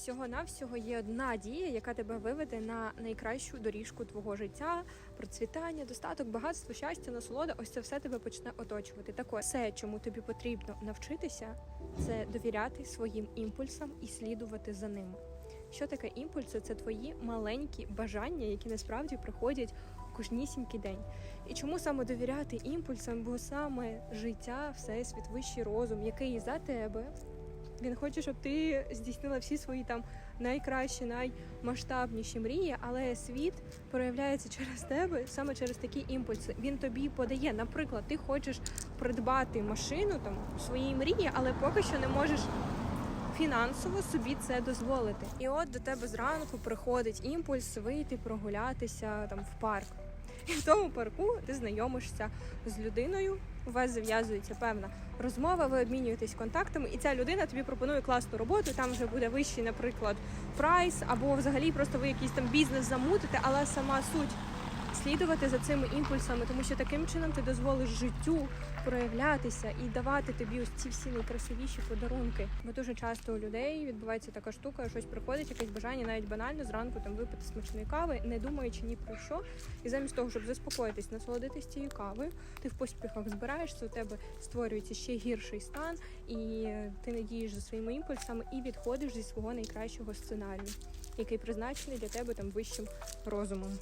Всього навсього є одна дія, яка тебе виведе на найкращу доріжку твого життя, процвітання, достаток, багатство, щастя, насолода. Ось це все тебе почне оточувати. Так ось, все, чому тобі потрібно навчитися, це довіряти своїм імпульсам і слідувати за ними. Що таке імпульси? Це твої маленькі бажання, які насправді приходять кожнісінький день. І чому саме довіряти імпульсам? Бо саме життя, всесвіт, вищий розум, який за тебе. Він хоче, щоб ти здійснила всі свої там найкращі, наймасштабніші мрії, але світ проявляється через тебе саме через такі імпульси. Він тобі подає. Наприклад, ти хочеш придбати машину там своїй мрії, але поки що не можеш фінансово собі це дозволити. І от до тебе зранку приходить імпульс вийти прогулятися там в парк. І в тому парку ти знайомишся з людиною. У вас зав'язується певна розмова, ви обмінюєтесь контактами, і ця людина тобі пропонує класну роботу. Там вже буде вищий, наприклад, прайс, або взагалі просто ви якийсь там бізнес замутите, але сама суть слідувати за цими імпульсами, тому що таким чином ти дозволиш життю проявлятися і давати тобі ось ці всі найкрасивіші подарунки. Бо дуже часто у людей відбувається така штука, щось приходить, якесь бажання, навіть банально зранку там випити смачної кави, не думаючи ні про що. І замість того, щоб заспокоїтись, насолодитись цією кавою, ти в поспіхах збираєшся, у тебе створюється ще гірший стан, і ти не дієш за своїми імпульсами і відходиш зі свого найкращого сценарію, який призначений для тебе там вищим розумом.